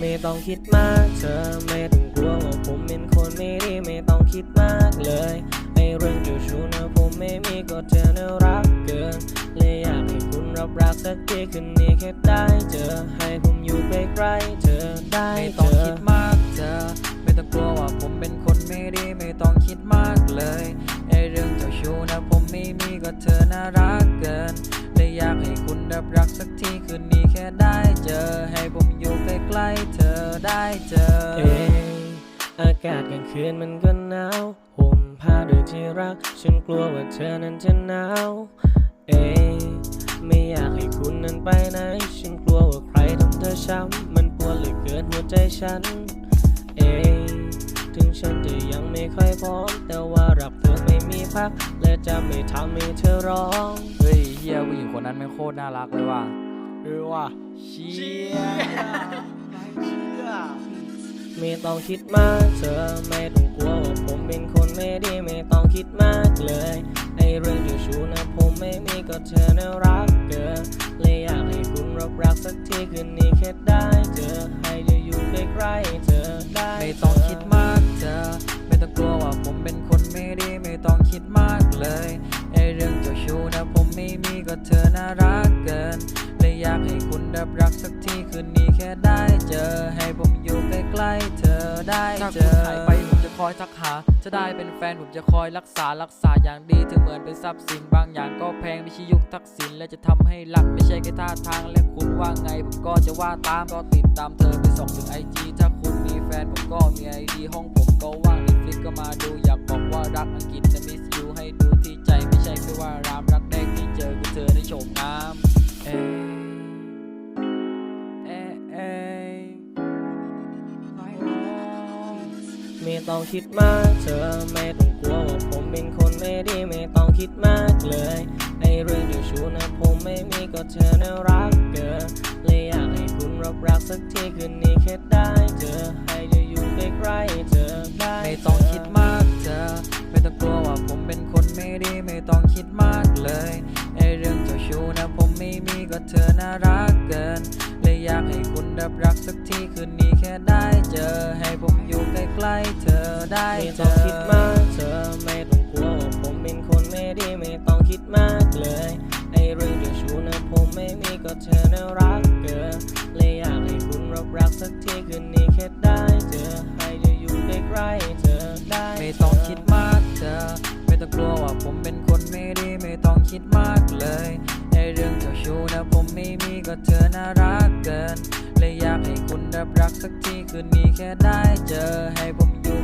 ไม่ต้องคิดมาก เธอไม่ต้องกลัวว่าผมเป็นคนไม่ดีไม่ต้องคิดมากเลยไอเรื่องเจ้าชู้นะผมไม่มีก็เธอน่ารักเกินเลยอยากให้คุณรับรักสักทีคืนนี้แค่ได้เจอให้ผมอยู่ใกล้ๆเธอได้ไม่ต้องคิดมากเธอไม่ต้องกลัวว่าผมเป็นคนไม่ดีไม่ต้องคิดมากเลยไอเรื่องเจ้าชู้นะผมไม่มีก็เธอน่ารักเกินเลยอยากให้คุณรับรักสักทีคืนนี้แค่ได้เจอให้ผม กล้ๆเธอได้เจอเอ้ยอากาศกลางคืนมันก็หนาวห่มผ้าด้วยที่รัก ฉันกลัวว่าเธอนั้นจะหนาว เอ้ยไม่อยากให้คุณนั้นไปไหน ฉันกลัวว่าใครทำเธอช้ำ มันปวดเหลือเกินหัวใจฉัน เอ้ยถึงฉันจะยังไม่ค่อยพร้อม แต่ว่ารักเธอไม่มีพัก และจะไม่ทำให้เธอร้อง เฮ้ยเฮียผู้หญิงคนนั้นไม่งโคตรน่ารักเลยว่ะหรือว่าเชี่ย ไม่ต้องคิดมากเธอไม่ต้องกลัวว่าผมเป็นคนไม่ดีไม่ต้องคิดมากเลยไอเรื่องเจ้าชู้นะผมไม่มีก็เธอน่ารักเกินเลยอยากให้คุณรับรักสักทีคืนนี้แค่ได้เจอให้จะอยู่ใกล้ๆเธอได้ไม่ต้องคิดมากเธอไม่ต้องกลัวว่าผมเป็นคนไม่ดีไม่ต้องคิดมากเลยไอเรื่องเจ้าชู้นะผมไม่มีก็เธอน่ารักเกินเลยอยากให้คุณ รับรักสักทีคืนนี้แค่ได้เจอ ให้ผมอยู่ใกล้ๆเธอได้ถ้าเจคุณอหายไปผมจะคอยทักหา จะได้เป็นแฟนผมจะคอยรักษารักษาอย่างดีถึงเหมือนเป็นทรัพย์สินบางอย่างก็แพงไม่ใช่ยุคทักษิณและจะทำให้รักไม่ใช่แค่ท่าทางและคุณว่าไงผมก็จะว่าตามก็ติดตามเธอไปส่องถึงไอจีถ้าคุณมีแฟนผมก็มีไอดีห้องผมก็ว่างในฟลิกก็มาดูอยากบอกว่ารักอังกฤษจะมิสยูให้ดูที่ใจไม่ใช่แค่ว่ารามรักแรกที่เจอคือเธอในโฉมงามเอ้ ไม่ต้องคิดมากเธอไม่ต้องกลัวว่าผมเป็นคนไม่ดีไม่ต้องคิดมากเลยไอเรื่องเจ้าชู้นะผมไม่มีก็เธอน่ารักเกินเลยอยากให้คุณรับรักสักทีคืนนี้แค่ได้เจอให้จะอยู่ใกล้ๆเธอได้ไม่ต้องคิดมากเธอไม่ต้องกลัวว่าผมเป็นคนไม่ดีไม่ต้องคิดมากเลยไอเรื่องเจ้าชู้นะผมไม่มีก็เธอน่ารักเกินเลยอยากให้คุณรับรักสักทีคืนนี้แค่ได้เจอ ใกล้เธอได้ไม่เจต้องคิดมากเธอไม่ต้องกลัวว่าผมเป็นคนไม่ดีไม่ต้องคิดมากเลยไอเรื่องเจ้าชู้นะผมไม่มีก็เธอน่ารักเกินเลยอยากให้คุณรับรักสักทีคืนนี้แค่ได้เจอให้จะอยู่ใกล้เธอได้ไม่ต้องคิดมากเธอไม่ต้องกลัวว่าผมเป็นคนไม่ดีไม่ต้องคิดมากเลยไอเรื่อง อยู่นะผมไม่มีก็เธอน่ารักเกินเลยอยากให้คุณรับรักสักทีคืนนี้แค่ได้เจอให้ผมอยู่